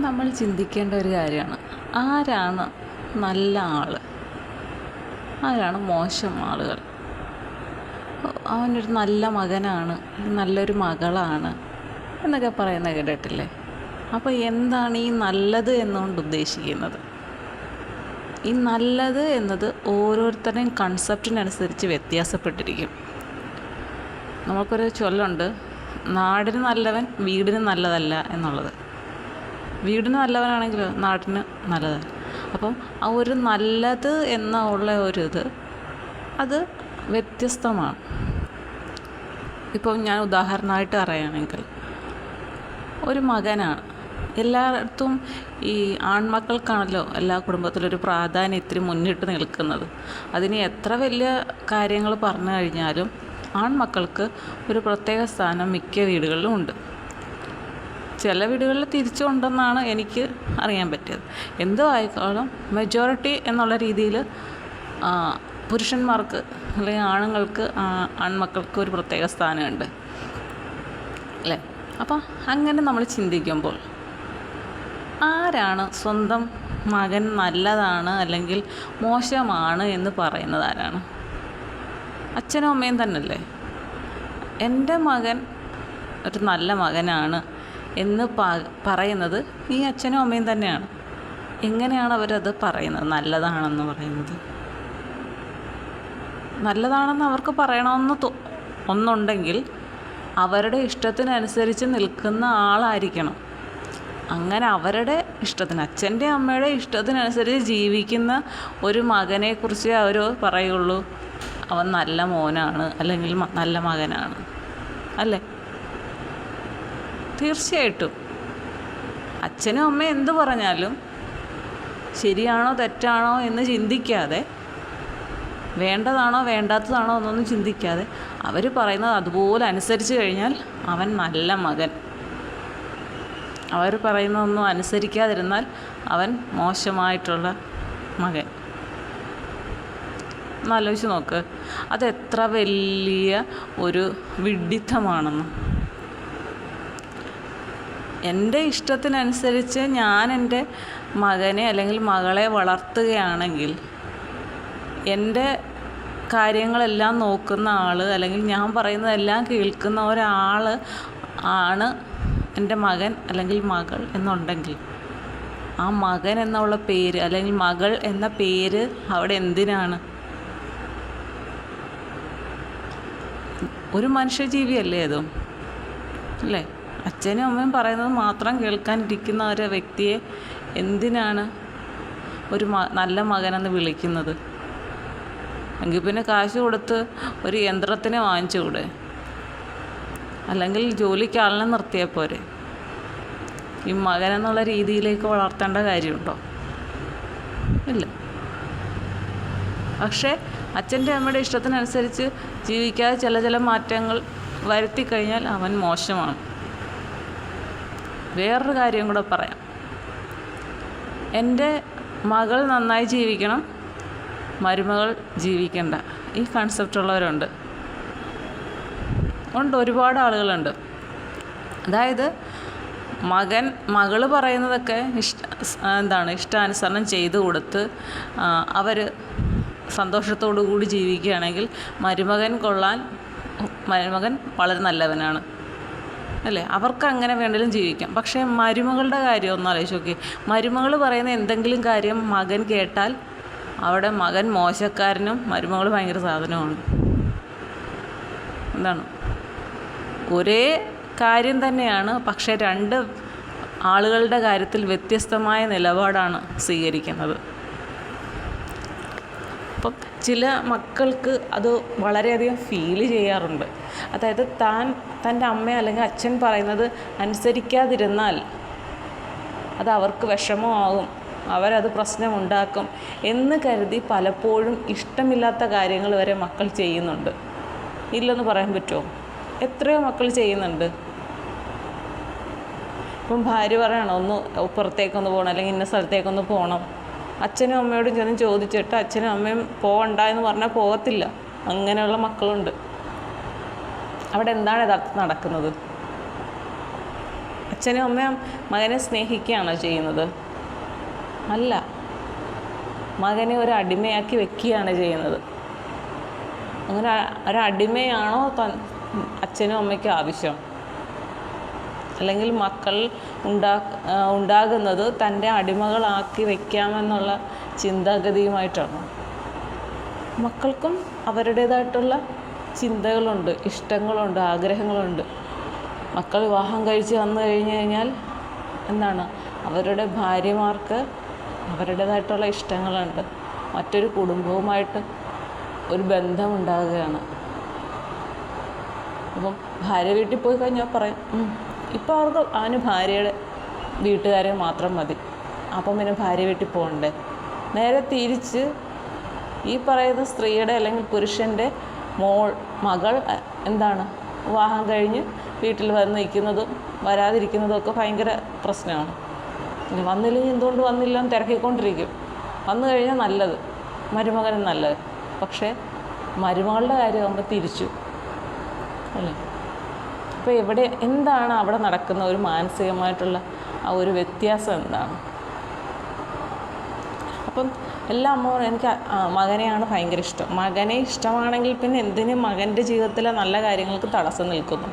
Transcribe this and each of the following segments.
നമ്മൾ ചിന്തിക്കേണ്ട ഒരു കാര്യമാണ്. ആരാണ് നല്ല ആൾ ആരാണ് മോശം ആളുകൾ? അവനൊരു നല്ല മകനാണ് നല്ലൊരു മകളാണ് എന്നൊക്കെ പറയുന്ന കേട്ടിട്ടില്ലേ? അപ്പോൾ എന്താണ് ഈ നല്ലത് എന്നുകൊണ്ട് ഉദ്ദേശിക്കുന്നത്? ഈ നല്ലത് എന്നത് ഓരോരുത്തരുടെയും കൺസെപ്റ്റിനനുസരിച്ച് വ്യത്യാസപ്പെട്ടിരിക്കും. നമുക്കൊരു ചൊല്ലുണ്ട് നാടിന് നല്ലവൻ വീടിന് നല്ലതല്ല എന്നുള്ളത്. വീടിന് നല്ലവനാണെങ്കിൽ നാടിന് നല്ലത്. അപ്പം ആ ഒരു നല്ലത് എന്ന ഉള്ള ഒരു ഇത് അത് വ്യത്യസ്തമാണ്. ഇപ്പം ഞാൻ ഉദാഹരണമായിട്ട് പറയുകയാണെങ്കിൽ ഒരു മകനാണ്. എല്ലായിടത്തും ഈ ആൺമക്കൾക്കാണല്ലോ എല്ലാ കുടുംബത്തിലും ഒരു പ്രാധാന്യം ഇത്തിരി മുന്നിട്ട് നിൽക്കുന്നത്. അതിന് എത്ര വലിയ കാര്യങ്ങൾ പറഞ്ഞു കഴിഞ്ഞാലും ആൺമക്കൾക്ക് ഒരു പ്രത്യേക സ്ഥാനം മിക്ക വീടുകളിലും ഉണ്ട്. ചില വീടുകളിൽ തിരിച്ചുണ്ടെന്നാണ് എനിക്ക് അറിയാൻ പറ്റിയത്. എന്തോ ആയിക്കോളും. മെജോറിറ്റി എന്നുള്ള രീതിയിൽ പുരുഷന്മാർക്ക് അല്ലെങ്കിൽ ആണുങ്ങൾക്ക് ആൺമക്കൾക്ക് ഒരു പ്രത്യേക സ്ഥാനമുണ്ട്. അല്ലേ? അപ്പോൾ അങ്ങനെ നമ്മൾ ചിന്തിക്കുമ്പോൾ ആരാണ് സ്വന്തം മകൻ നല്ലതാണ് അല്ലെങ്കിൽ മോശമാണ് എന്ന് പറയുന്നത് ആരാണ്? അച്ഛനും അമ്മയും തന്നെയല്ലേ? എന്റെ മകൻ ഒരു നല്ല മകനാണ് എന്ന് പറയുന്നത് ഈ അച്ഛനും അമ്മയും തന്നെയാണ്. എങ്ങനെയാണ് അവരത് പറയുന്നത്? നല്ലതാണെന്ന് പറയുന്നത്. നല്ലതാണെന്ന് അവർക്ക് പറയണമെന്ന് ഒന്നുണ്ടെങ്കിൽ അവരുടെ ഇഷ്ടത്തിനനുസരിച്ച് നിൽക്കുന്ന ആളായിരിക്കണം. അങ്ങനെ അവരുടെ ഇഷ്ടത്തിന് അച്ഛന്റെ അമ്മയുടെ ഇഷ്ടത്തിനനുസരിച്ച് ജീവിക്കുന്ന ഒരു മകനെക്കുറിച്ച് അവർ പറയുള്ളൂ. അവൻ നല്ല മോനാണ് അല്ലെങ്കിൽ നല്ല മകനാണ്. അല്ലേ? തീർച്ചയായിട്ടും. അച്ഛനും അമ്മയും എന്ത് പറഞ്ഞാലും ശരിയാണോ തെറ്റാണോ എന്ന് ചിന്തിക്കാതെ വേണ്ടതാണോ വേണ്ടാത്തതാണോ എന്നൊന്നും ചിന്തിക്കാതെ അവർ പറയുന്നത് അതുപോലെ അനുസരിച്ച് കഴിഞ്ഞാൽ അവൻ നല്ല മകൻ. അവർ പറയുന്നതൊന്നും അനുസരിക്കാതിരുന്നാൽ അവൻ മോശമായിട്ടുള്ള മകൻ. ഒന്നാലോചിച്ച് നോക്ക്. അതെത്ര വലിയ ഒരു വിഡ്ഢിത്തമാണെന്ന് എന്റെ ഇഷ്ടത്തിനനുസരിച്ച് ഞാൻ എന്റെ മകനെ അല്ലെങ്കിൽ മകളെ വളർത്തുകയാണെങ്കിൽ എന്റെ കാര്യങ്ങളെല്ലാം നോക്കുന്ന ആൾ അല്ലെങ്കിൽ ഞാൻ പറയുന്നതെല്ലാം കേൾക്കുന്ന ഒരാൾ ആണ് എന്റെ മകൻ അല്ലെങ്കിൽ മകൾ എന്നുണ്ടെങ്കിൽ ആ മകൻ എന്നുള്ള പേര് അല്ലെങ്കിൽ മകൾ എന്ന പേര് അവിടെ എന്തിനാണ്? ഒരു മനുഷ്യജീവിയല്ലേ അതും? അല്ലേ? അച്ഛനും അമ്മയും പറയുന്നത് മാത്രം കേൾക്കാനിരിക്കുന്ന ഒരു വ്യക്തിയെ എന്തിനാണ് ഒരു മ നല്ല മകനെന്ന് വിളിക്കുന്നത്? എങ്കിൽ പിന്നെ കാശ് കൊടുത്ത് ഒരു യന്ത്രത്തിനെ വാങ്ങിച്ചുകൂടെ? അല്ലെങ്കിൽ ജോലിക്ക് ആളിനെ നിർത്തിയാൽ പോരെ? ഈ മകനെന്നുള്ള രീതിയിലേക്ക് വളർത്തേണ്ട കാര്യമുണ്ടോ? ഇല്ല. പക്ഷേ അച്ഛന്റെ അമ്മയുടെ ഇഷ്ടത്തിനനുസരിച്ച് ജീവിക്കാതെ ചില ചില മാറ്റങ്ങൾ വരുത്തി കഴിഞ്ഞാൽ അവൻ മോശമാണ്. വേറൊരു കാര്യം കൂടെ പറയാം. എന്റെ മകൾ നന്നായി ജീവിക്കണം മരുമകൾ ജീവിക്കണ്ട ഈ കൺസെപ്റ്റ് ഉള്ളവരുണ്ട്. ഉണ്ട് ഒരുപാട് ആളുകളുണ്ട്. അതായത് മകൻ മകൾ പറയുന്നതൊക്കെ ഇഷ്ട എന്താണ് ഇഷ്ടാനുസരണം ചെയ്തു കൊടുത്ത് അവർ സന്തോഷത്തോടു കൂടി ജീവിക്കുകയാണെങ്കിൽ മരുമകൻ കൊള്ളാൻ മരുമകൻ വളരെ നല്ലവനാണ്. അല്ലേ? അവർക്ക് അങ്ങനെ വേണമെങ്കിലും ജീവിക്കാം. പക്ഷേ മരുമകളുടെ കാര്യം ഒന്ന് ആലോചിച്ച് നോക്കി. മരുമകൾ പറയുന്ന എന്തെങ്കിലും കാര്യം മകൻ കേട്ടാൽ അവിടെ മകൻ മോശക്കാരനും മരുമകൾ ഭയങ്കര സാധനമാണ് എന്താണ്? ഒരേ കാര്യം തന്നെയാണ്. പക്ഷേ രണ്ട് ആളുകളുടെ കാര്യത്തിൽ വ്യത്യസ്തമായ നിലപാടാണ് സ്വീകരിക്കുന്നത്. ചില മക്കൾക്ക് അത് വളരെയധികം ഫീൽ ചെയ്യാറുണ്ട്. അതായത് താൻ തന്റെ അമ്മ അല്ലെങ്കിൽ അച്ഛൻ പറയുന്നത് അനുസരിക്കാതിരുന്നാൽ അത് അവർക്ക് വിഷമമാകും. അവരത് പ്രശ്നമുണ്ടാക്കും എന്ന് കരുതി പലപ്പോഴും ഇഷ്ടമില്ലാത്ത കാര്യങ്ങൾ വരെ മക്കൾ ചെയ്യുന്നുണ്ട്. ഇല്ലെന്ന് പറയാൻ പറ്റുമോ? എത്രയോ മക്കൾ ചെയ്യുന്നുണ്ട്. ഇപ്പം ഭാര്യ പറയണം ഒന്ന് പുറത്തേക്കൊന്ന് പോകണം അല്ലെങ്കിൽ ഇന്ന സ്ഥലത്തേക്കൊന്ന് പോകണം അച്ഛനും അമ്മയോടും ചെന്ന് ചോദിച്ചിട്ട് അച്ഛനും അമ്മയും പോകണ്ട എന്ന് പറഞ്ഞാൽ പോകത്തില്ല. അങ്ങനെയുള്ള മക്കളുണ്ട്. അവിടെ എന്താണ് യഥാർത്ഥത്തിൽ നടക്കുന്നത്? അച്ഛനും അമ്മയും മകനെ സ്നേഹിക്കുകയാണോ ചെയ്യുന്നത്? അല്ല. മകനെ ഒരു അടിമയാക്കി വെക്കുകയാണ് ചെയ്യുന്നത്. അങ്ങനെ ഒരു അടിമയാണോ അച്ഛനും അമ്മയ്ക്കും ആവശ്യം? അല്ലെങ്കിൽ മക്കൾ ഉണ്ടാ ഉണ്ടാകുന്നത് തന്റെ അടിമകളാക്കി വയ്ക്കാമെന്നുള്ള ചിന്താഗതിയുമായിട്ടാണ്. മക്കൾക്കും അവരുടേതായിട്ടുള്ള ചിന്തകളുണ്ട് ഇഷ്ടങ്ങളുണ്ട് ആഗ്രഹങ്ങളുണ്ട്. മക്കൾ വിവാഹം കഴിച്ച് വന്നു കഴിഞ്ഞു കഴിഞ്ഞാൽ എന്താണ്? അവരുടെ ഭാര്യമാർക്ക് അവരുടേതായിട്ടുള്ള ഇഷ്ടങ്ങളുണ്ട്. മറ്റൊരു കുടുംബവുമായിട്ട് ഒരു ബന്ധമുണ്ടാകുകയാണ്. അപ്പം ഭാര്യ വീട്ടിൽ പോയി കഴിഞ്ഞാൽ പറയും "ഉം, ഇപ്പോൾ അവർക്ക് അവന് ഭാര്യയുടെ വീട്ടുകാരെ മാത്രം മതി. അപ്പം പിന്നെ ഭാര്യ വീട്ടിൽ പോകണ്ടേ? നേരെ തിരിച്ച് ഈ പറയുന്ന സ്ത്രീയുടെ അല്ലെങ്കിൽ പുരുഷന്റെ മോൾ മകൾ എന്താണ്? വിവാഹം കഴിഞ്ഞ് വീട്ടിൽ വന്ന് നിൽക്കുന്നതും വരാതിരിക്കുന്നതും ഒക്കെ ഭയങ്കര പ്രശ്നമാണ്. വന്നില്ലെങ്കിൽ എന്തുകൊണ്ട് വന്നില്ല എന്ന് തിരക്കിക്കൊണ്ടിരിക്കും. വന്നു കഴിഞ്ഞാൽ നല്ലത്. മരുമകനും നല്ലത്. പക്ഷേ മരുമകളുടെ കാര്യമാകുമ്പോൾ തിരിച്ചു. അല്ലേ? അപ്പോൾ എവിടെ എന്താണ് അവിടെ നടക്കുന്ന ഒരു മാനസികമായിട്ടുള്ള ആ ഒരു വ്യത്യാസം എന്താണ്? അപ്പം എല്ലാ അമ്മമാരും എനിക്ക് മകനെയാണ് ഭയങ്കര ഇഷ്ടം. മകനെ ഇഷ്ടമാണെങ്കിൽ പിന്നെ എന്തിന് മകന്റെ ജീവിതത്തിലെ നല്ല കാര്യങ്ങൾക്ക് തടസ്സം നിൽക്കുന്നു?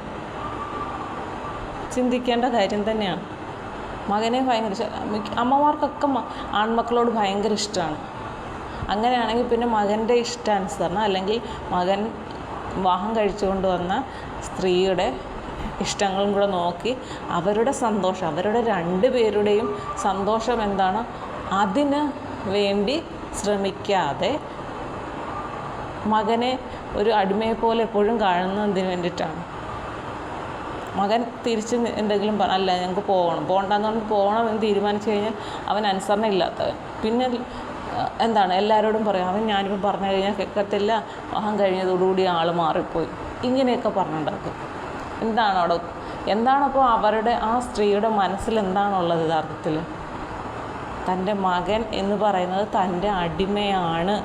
ചിന്തിക്കേണ്ട കാര്യം തന്നെയാണ്. മകനെ ഭയങ്കര ഇഷ്ടം. അമ്മമാർക്കൊക്കെ ആൺമക്കളോട് ഭയങ്കര ഇഷ്ടമാണ്. അങ്ങനെയാണെങ്കിൽ പിന്നെ മകന്റെ ഇഷ്ടാനുസരണം അല്ലെങ്കിൽ മകൻ വിവാഹം കഴിച്ചുകൊണ്ട് വന്ന സ്ത്രീയുടെ ഇഷ്ടങ്ങളും കൂടെ നോക്കി അവരുടെ സന്തോഷം അവരുടെ രണ്ട് പേരുടെയും സന്തോഷം എന്താണ്? അതിന് വേണ്ടി ശ്രമിക്കാതെ മകനെ ഒരു അടിമയെ പോലെ എപ്പോഴും കാണുന്നതിന് വേണ്ടിയിട്ടാണ്? മകൻ തിരിച്ച് എന്തെങ്കിലും അല്ല ഞങ്ങൾക്ക് പോകണം. പോകണ്ടെന്ന് പറഞ്ഞ് പോകണം എന്ന് തീരുമാനിച്ചു കഴിഞ്ഞാൽ അവൻ അനുസരണ ഇല്ലാത്തവൻ. പിന്നെ എന്താണ്? എല്ലാവരോടും പറയാം അവൻ ഞാനിപ്പോൾ പറഞ്ഞു കഴിഞ്ഞാൽ കേൾക്കത്തില്ല. അഹം കഴിഞ്ഞതോടുകൂടി ആൾ മാറിപ്പോയി. ഇങ്ങനെയൊക്കെ പറഞ്ഞുണ്ടാക്കും. എന്താണ് അവിടെ എന്താണപ്പോൾ അവരുടെ ആ സ്ത്രീയുടെ മനസ്സിൽ എന്താണുള്ളത് യഥാർത്ഥത്തിൽ? തന്റെ മകൻ എന്ന് പറയുന്നത് തന്റെ അടിമയാണ്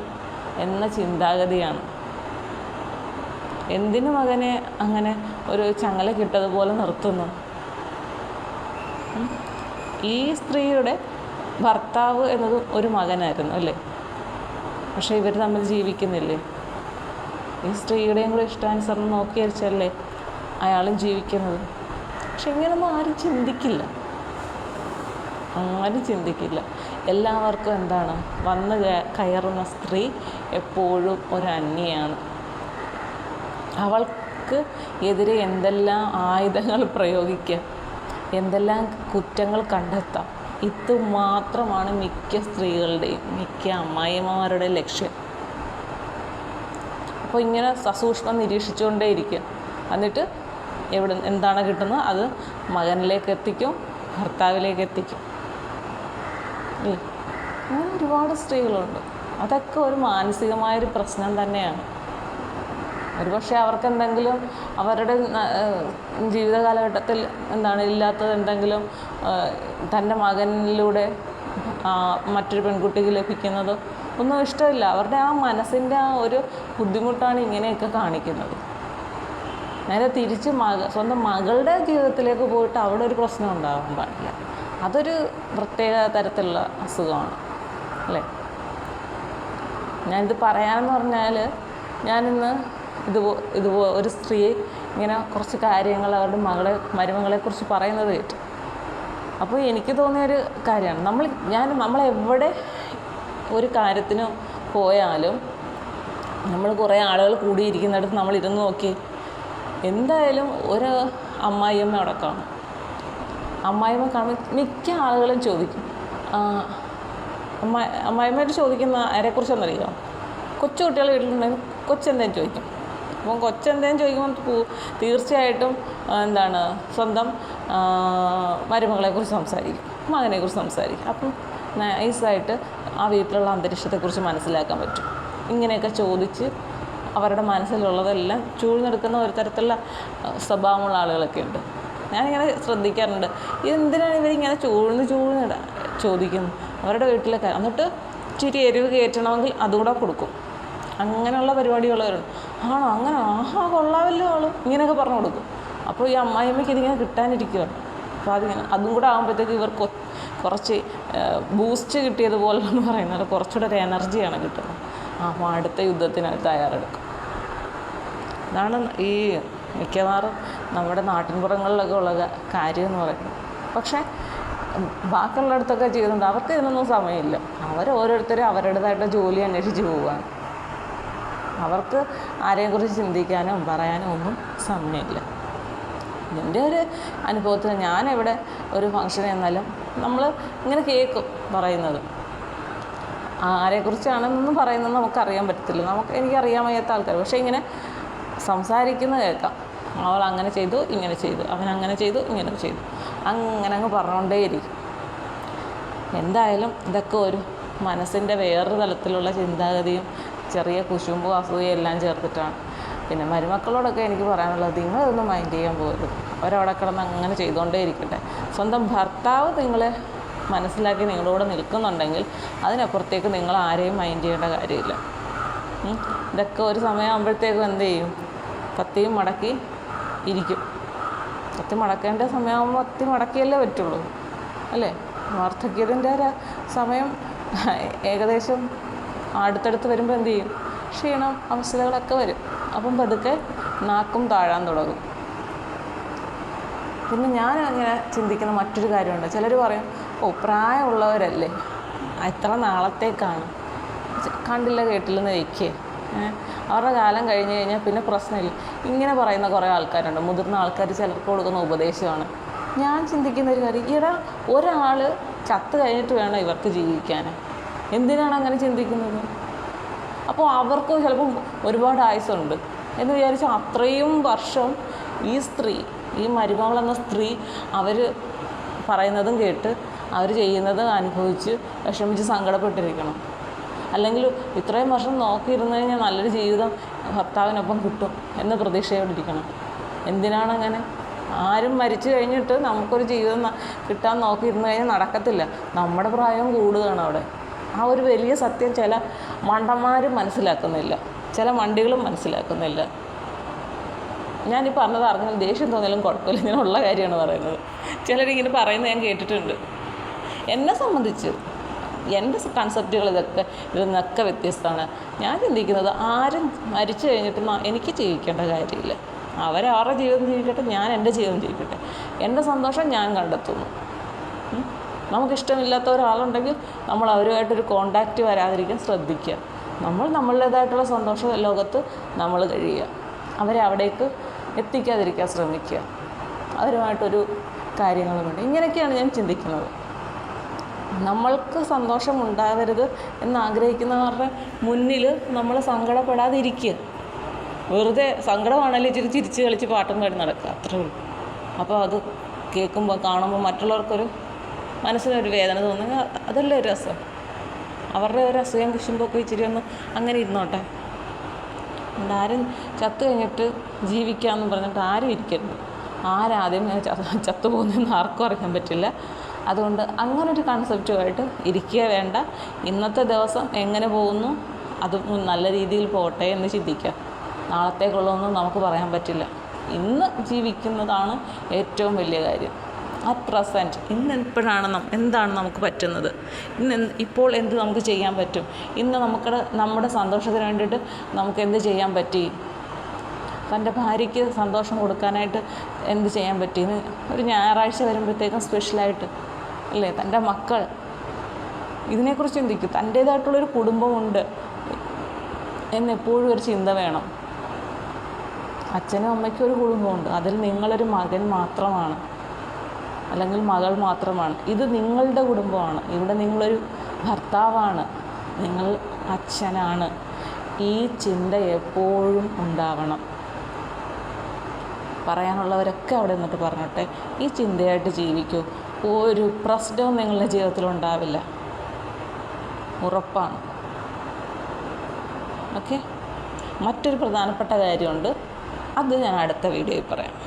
എന്ന ചിന്താഗതിയാണ്. എന്തിനു മകനെ അങ്ങനെ ഒരു ചങ്ങല കിട്ടതുപോലെ നിർത്തുന്നു? ഈ സ്ത്രീയുടെ ഭർത്താവ് എന്നതും ഒരു മകനായിരുന്നു അല്ലേ? പക്ഷേ ഇവർ തമ്മിൽ ജീവിക്കുന്നില്ലേ? ഈ സ്ത്രീയുടെയും കൂടെ ഇഷ്ടാനുസരണം നോക്കി വരച്ചല്ലേ അയാളും ജീവിക്കുന്നത്. പക്ഷെ ഇങ്ങനൊന്നും ആരും ചിന്തിക്കില്ല. ആരും ചിന്തിക്കില്ല. എല്ലാവർക്കും എന്താണ്? വന്ന് കയറുന്ന സ്ത്രീ എപ്പോഴും ഒരു അന്യയാണ്. അവൾക്ക് എതിരെ എന്തെല്ലാം ആയുധങ്ങൾ പ്രയോഗിക്കാം? എന്തെല്ലാം കുറ്റങ്ങൾ കണ്ടെത്താം? ഇത് മാത്രമാണ് മിക്ക സ്ത്രീകളുടെയും മിക്ക അമ്മായിമാരുടെ ലക്ഷ്യം. അപ്പോൾ ഇങ്ങനെ സസൂക്ഷ്മം നിരീക്ഷിച്ചുകൊണ്ടേയിരിക്കുക. എന്നിട്ട് എവിടെ എന്താണ് കിട്ടുന്നത് അത് മകനിലേക്ക് എത്തിക്കും ഭർത്താവിലേക്ക് എത്തിക്കും? അങ്ങനെ ഒരുപാട് സ്ത്രീകളുണ്ട്. അതൊക്കെ ഒരു മാനസികമായൊരു പ്രശ്നം തന്നെയാണ്. ഒരുപക്ഷെ അവർക്ക് എന്തെങ്കിലും അവരുടെ ജീവിത കാലഘട്ടത്തിൽ എന്താണ് ഇല്ലാത്തത് എന്തെങ്കിലും തന്റെ മകനിലൂടെ മറ്റൊരു പെൺകുട്ടിക്ക് ലഭിക്കുന്നത് ഒന്നും ഇഷ്ടമില്ല. അവരുടെ ആ മനസ്സിന്റെ ആ ഒരു ബുദ്ധിമുട്ടാണ് ഇങ്ങനെയൊക്കെ കാണിക്കുന്നത്. നേരെ തിരിച്ച് മക സ്വന്തം മകളുടെ ജീവിതത്തിലേക്ക് പോയിട്ട് അവിടെ ഒരു പ്രശ്നം ഉണ്ടാകാൻ പാടില്ല. അതൊരു പ്രത്യേക തരത്തിലുള്ള അസുഖമാണ് അല്ലേ? ഞാനിത് പറയാമെന്ന് പറഞ്ഞാൽ ഞാനിന്ന് ഇതുപോ ഇതുപോ ഒരു സ്ത്രീ ഇങ്ങനെ കുറച്ച് കാര്യങ്ങൾ അവരുടെ മകളെ മരുമകളെക്കുറിച്ച് പറയുന്നത് കേട്ടു. അപ്പോൾ എനിക്ക് തോന്നിയൊരു കാര്യമാണ്. നമ്മൾ ഞാൻ നമ്മളെവിടെ ഒരു കാര്യത്തിന് പോയാലും നമ്മൾ കുറേ ആളുകൾ കൂടിയിരിക്കുന്നിടത്ത് നമ്മൾ ഇരുന്ന് നോക്കി എന്തായാലും ഒരു അമ്മായിയമ്മ അവിടെ കാണും. അമ്മായിമ്മ കാണുമ്പോൾ മിക്ക ആളുകളും ചോദിക്കും അമ്മ അമ്മായിമ്മയോട് ചോദിക്കുന്ന ആരെക്കുറിച്ചൊന്നറിയോ? കൊച്ചു കുട്ടികൾ വീട്ടിലുണ്ടെങ്കിൽ കൊച്ചെന്തേലും ചോദിക്കും. അപ്പം കൊച്ചെന്തേലും ചോദിക്കുമ്പോൾ തീർച്ചയായിട്ടും എന്താണ് സ്വന്തം മരുമകളെക്കുറിച്ച് സംസാരിക്കും. മകനെക്കുറിച്ച് സംസാരിക്കും. അപ്പം നൈസായിട്ട് ആ വീട്ടിലുള്ള അന്തരീക്ഷത്തെക്കുറിച്ച് മനസ്സിലാക്കാൻ പറ്റും. ഇങ്ങനെയൊക്കെ ചോദിച്ച് അവരുടെ മനസ്സിലുള്ളതെല്ലാം ചൂഴ്ന്നെടുക്കുന്ന ഒരു തരത്തിലുള്ള സ്വഭാവമുള്ള ആളുകളൊക്കെ ഉണ്ട് ഞാനിങ്ങനെ ശ്രദ്ധിക്കാറുണ്ട്. ഇതെന്തിനാണ് ഇവരിങ്ങനെ ചൂഴ്ന്ന് ചൂഴ്ന്നിട ചോദിക്കുന്നു അവരുടെ വീട്ടിലൊക്കെ എന്നിട്ട് ഇച്ചിരി എരിവ് കയറ്റണമെങ്കിൽ അതുകൂടെ കൊടുക്കും. അങ്ങനെയുള്ള പരിപാടികളുള്ളവരുണ്ട്. ആണോ? അങ്ങനെ? ആഹാ കൊള്ളാമല്ലോ ആൾ. ഇങ്ങനെയൊക്കെ പറഞ്ഞു കൊടുക്കും. അപ്പോൾ ഈ അമ്മായിമ്മയ്ക്ക് ഇതിങ്ങനെ കിട്ടാനിരിക്കുകയാണ് അപ്പോൾ അതിങ്ങനെ അതും കൂടെ ആകുമ്പോഴത്തേക്ക് ഇവർക്ക് കുറച്ച് ബൂസ്റ്റ് കിട്ടിയതുപോലെ എന്ന് പറയുന്നത് കുറച്ചുകൂടെ ഒരു എനർജിയാണ് കിട്ടുന്നത്. അപ്പോൾ അടുത്ത യുദ്ധത്തിനായി തയ്യാറെടുക്കും. ഇതാണ് ഈ മിക്കവാറും നമ്മുടെ നാട്ടിൻപുറങ്ങളിലൊക്കെ ഉള്ള കാര്യം എന്ന് പറയുന്നത്. പക്ഷേ ബാക്കിയുള്ള ബാക്കിയുള്ളിടത്തൊക്കെ ചെയ്യുന്നുണ്ട്. അവർക്ക് ഇതിനൊന്നും സമയമില്ല. അവർ ഓരോരുത്തരും അവരുടേതായിട്ട് ജോലി അന്വേഷിച്ച് പോവുകയാണ്. അവർക്ക് ആരെക്കുറിച്ച് ചിന്തിക്കാനും പറയാനും ഒന്നും സമയമില്ല. എന്റെ ഒരു അനുഭവത്തിൽ ഞാനിവിടെ ഒരു ഫങ്ഷൻ എന്നാലും നമ്മൾ ഇങ്ങനെ കേൾക്കും പറയുന്നത്. ആരെക്കുറിച്ചാണെന്നൊന്നും പറയുന്നത് നമുക്കറിയാൻ പറ്റത്തില്ല. നമുക്ക് എനിക്കറിയാൻ വയ്യാത്ത ആൾക്കാർ പക്ഷേ ഇങ്ങനെ സംസാരിക്കുന്നത് കേൾക്കാം. അവൾ അങ്ങനെ ചെയ്തു ഇങ്ങനെ ചെയ്തു. അവൻ അങ്ങനെ ചെയ്തു ഇങ്ങനെ ചെയ്തു. അങ്ങനെ അങ്ങ് പറഞ്ഞുകൊണ്ടേയിരിക്കും. എന്തായാലും ഇതൊക്കെ ഒരു മനസ്സിന്റെ വേറൊരു തലത്തിലുള്ള ചിന്താഗതിയും ചെറിയ കുശുമ്പും അസൂയയും എല്ലാം ചേർത്തിട്ടാണ്. പിന്നെ മരുമക്കളോടൊക്കെ എനിക്ക് പറയാനുള്ളത് നിങ്ങളതൊന്നും മൈൻഡ് ചെയ്യാൻ പോകരുത്. അവരവിടെ കിടന്ന് അങ്ങനെ ചെയ്തുകൊണ്ടേ ഇരിക്കട്ടെ സ്വന്തം ഭർത്താവ് നിങ്ങളെ മനസ്സിലാക്കി നിങ്ങളോട് നിൽക്കുന്നുണ്ടെങ്കിൽ അതിനപ്പുറത്തേക്ക് നിങ്ങൾ ആരെയും മൈൻഡ് ചെയ്യേണ്ട കാര്യമില്ല. ഇതൊക്കെ ഒരു സമയമാകുമ്പോഴത്തേക്കും എന്ത് ചെയ്യും? കത്തിയും മടക്കി ഇരിക്കും. കത്തി മടക്കേണ്ട സമയമാകുമ്പോൾ കത്തി മടക്കിയല്ലേ പറ്റുള്ളൂ അല്ലേ? വാർദ്ധക്യത്തിന്റെ ഒരു സമയം ഏകദേശം അടുത്തടുത്ത് വരുമ്പോൾ എന്ത് ചെയ്യും? ക്ഷീണം അവസ്ഥകളൊക്കെ വരും. അപ്പം പതുക്കെ നാക്കും താഴാൻ തുടങ്ങും. പിന്നെ ഞാൻ അങ്ങനെ ചിന്തിക്കുന്ന മറ്റൊരു കാര്യമുണ്ട്. ചിലർ പറയും ഓ പ്രായമുള്ളവരല്ലേ? എത്ര നാളത്തേക്കാണ്. കണ്ടില്ല കേട്ടില്ലെന്ന് വയ്ക്കേ അവരുടെ കാലം കഴിഞ്ഞ് കഴിഞ്ഞാൽ പിന്നെ പ്രശ്നമില്ല. ഇങ്ങനെ പറയുന്ന കുറേ ആൾക്കാരുണ്ട്. മുതിർന്ന ആൾക്കാർ ചിലർക്ക് കൊടുക്കുന്ന ഉപദേശമാണ്. ഞാൻ ചിന്തിക്കുന്ന ഒരു കാര്യം ഈടാ ഒരാൾ ചത്ത് കഴിഞ്ഞിട്ട് വേണം ഇവർക്ക് ജീവിക്കാൻ എന്തിനാണ് അങ്ങനെ ചിന്തിക്കുന്നത്? അപ്പോൾ അവർക്ക് ചിലപ്പം ഒരുപാട് ആയുസുണ്ട് എന്ന് വിചാരിച്ചാൽ അത്രയും വർഷം ഈ സ്ത്രീ ഈ മരുമകൾ എന്ന സ്ത്രീ അവർ പറയുന്നതും കേട്ട് അവർ ചെയ്യുന്നത് അനുഭവിച്ച് വിഷമിച്ച് സങ്കടപ്പെട്ടിരിക്കണം. അല്ലെങ്കിൽ ഇത്രയും വർഷം നോക്കിയിരുന്നു കഴിഞ്ഞാൽ നല്ലൊരു ജീവിതം ഭർത്താവിനൊപ്പം കിട്ടും എന്ന പ്രതീക്ഷയോടിരിക്കണം. എന്തിനാണ് അങ്ങനെ ആരും മരിച്ചു കഴിഞ്ഞിട്ട് നമുക്കൊരു ജീവിതം കിട്ടാൻ നോക്കിയിരുന്നു കഴിഞ്ഞാൽ നടക്കത്തില്ല. നമ്മുടെ പ്രായം കൂടുകയാണ് അവിടെ. ആ ഒരു വലിയ സത്യം ചില മണ്ടന്മാരും മനസ്സിലാക്കുന്നില്ല. ചില മണ്ടികളും മനസ്സിലാക്കുന്നില്ല. ഞാനീ പറഞ്ഞത് അറിഞ്ഞാൽ ദേഷ്യം തോന്നിയാലും കുഴപ്പമില്ല. ഇങ്ങനെയുള്ള കാര്യമാണ് പറയുന്നത്. ചിലരിങ്ങനെ പറയുന്നത് ഞാൻ കേട്ടിട്ടുണ്ട്. എന്നെ സംബന്ധിച്ച് എന്റെ കൺസെപ്റ്റുകൾ ഇതൊക്കെ ഇതിൽ നിന്നൊക്കെ വ്യത്യസ്തമാണ്. ഞാൻ ചിന്തിക്കുന്നത് ആരും മരിച്ചു കഴിഞ്ഞിട്ട് എനിക്ക് ജീവിക്കേണ്ട കാര്യമില്ല. അവരവരുടെ ജീവിതം ജീവിക്കട്ടെ ഞാൻ എന്റെ ജീവിതം ജീവിക്കട്ടെ. എന്റെ സന്തോഷം ഞാൻ കണ്ടെത്തുന്നു. നമുക്കിഷ്ടമില്ലാത്ത ഒരാളുണ്ടെങ്കിൽ നമ്മൾ അവരുമായിട്ടൊരു കോണ്ടാക്റ്റ് വരാതിരിക്കാൻ ശ്രദ്ധിക്കുക. നമ്മൾ നമ്മളുടേതായിട്ടുള്ള സന്തോഷ ലോകത്ത് നമ്മൾ കഴിയുക. അവരെ അവിടേക്ക് എത്തിക്കാതിരിക്കാൻ ശ്രമിക്കുക. അവരുമായിട്ടൊരു കാര്യങ്ങളുമുണ്ട്. ഇങ്ങനെയൊക്കെയാണ് ഞാൻ ചിന്തിക്കുന്നത്. നമ്മൾക്ക് സന്തോഷം ഉണ്ടാകരുത് എന്നാഗ്രഹിക്കുന്നവരുടെ മുന്നിൽ നമ്മൾ സങ്കടപ്പെടാതിരിക്കുക. വെറുതെ സങ്കടമാണല്ലോ ഇച്ചിരി ചിരിച്ച് കളിച്ച് പാട്ടും പാടി നടക്കുക. അത്രേ ഉള്ളൂ. അപ്പോൾ അത് കേൾക്കുമ്പോൾ കാണുമ്പോൾ മറ്റുള്ളവർക്കൊരു മനസ്സിനൊരു വേദന തോന്നുക അതല്ലേ ഒരു രസം? അവരുടെ ഒരു അസുഖം കുശുമ്പൊക്കെ ഇച്ചിരി ഒന്ന് അങ്ങനെ ഇരുന്നോട്ടെ. ആരും ചത്തു കഴിഞ്ഞിട്ട് ജീവിക്കാമെന്ന് പറഞ്ഞിട്ട് ആരും ഇരിക്കരുത്. ആരാദ്യം ചത്തു പോകുന്നതെന്ന് ആർക്കും അറിയാൻ പറ്റില്ല. അതുകൊണ്ട് അങ്ങനൊരു കൺസെപ്റ്റുമായിട്ട് ഇരിക്കുക വേണ്ട. ഇന്നത്തെ ദിവസം എങ്ങനെ പോകുന്നു അത് നല്ല രീതിയിൽ പോട്ടെ എന്ന് ചിന്തിക്കുക. നാളത്തേക്കുള്ളതൊന്നും നമുക്ക് പറയാൻ പറ്റില്ല. ഇന്ന് ജീവിക്കുന്നതാണ് ഏറ്റവും വലിയ കാര്യം. അറ്റ് പ്രസന്റ് ഇന്ന് എപ്പോഴാണ് എന്താണ് നമുക്ക് പറ്റുന്നത്? ഇന്ന് ഇപ്പോൾ എന്ത് നമുക്ക് ചെയ്യാൻ പറ്റും? ഇന്ന് നമുക്ക് നമ്മുടെ സന്തോഷത്തിന് വേണ്ടിയിട്ട് നമുക്ക് എന്ത് ചെയ്യാൻ പറ്റി? തന്റെ ഭാര്യയ്ക്ക് സന്തോഷം കൊടുക്കാനായിട്ട് എന്ത് ചെയ്യാൻ പറ്റി? ഒരു ഞായറാഴ്ച വരുമ്പോഴത്തേക്കും സ്പെഷ്യലായിട്ട് അല്ലേ? തന്റെ മക്കൾ. ഇതിനെക്കുറിച്ച് ചിന്തിക്കും. തന്റേതായിട്ടുള്ളൊരു കുടുംബമുണ്ട് എന്നെപ്പോഴും ഒരു ചിന്ത വേണം. അച്ഛനും അമ്മയ്ക്കും ഒരു കുടുംബമുണ്ട്. അതിൽ നിങ്ങളൊരു മകൻ മാത്രമാണ്. അല്ലെങ്കിൽ മകൾ മാത്രമാണ്. ഇത് നിങ്ങളുടെ കുടുംബമാണ്. ഇവിടെ നിങ്ങളൊരു ഭർത്താവാണ്. നിങ്ങൾ അച്ഛനാണ്. ഈ ചിന്ത എപ്പോഴും ഉണ്ടാവണം. പറയാനുള്ളവരൊക്കെ അവിടെ നിന്നിട്ട് പറഞ്ഞോട്ടെ. ഈ ചിന്തയായിട്ട് ജീവിക്കൂ. ഒരു പ്രശ്നവും നിങ്ങളുടെ ജീവിതത്തിൽ ഉണ്ടാവില്ല. ഉറപ്പാണ്. ഓക്കെ? മറ്റൊരു പ്രധാനപ്പെട്ട കാര്യമുണ്ട്. അത് ഞാൻ അടുത്ത വീഡിയോയിൽ പറയാം.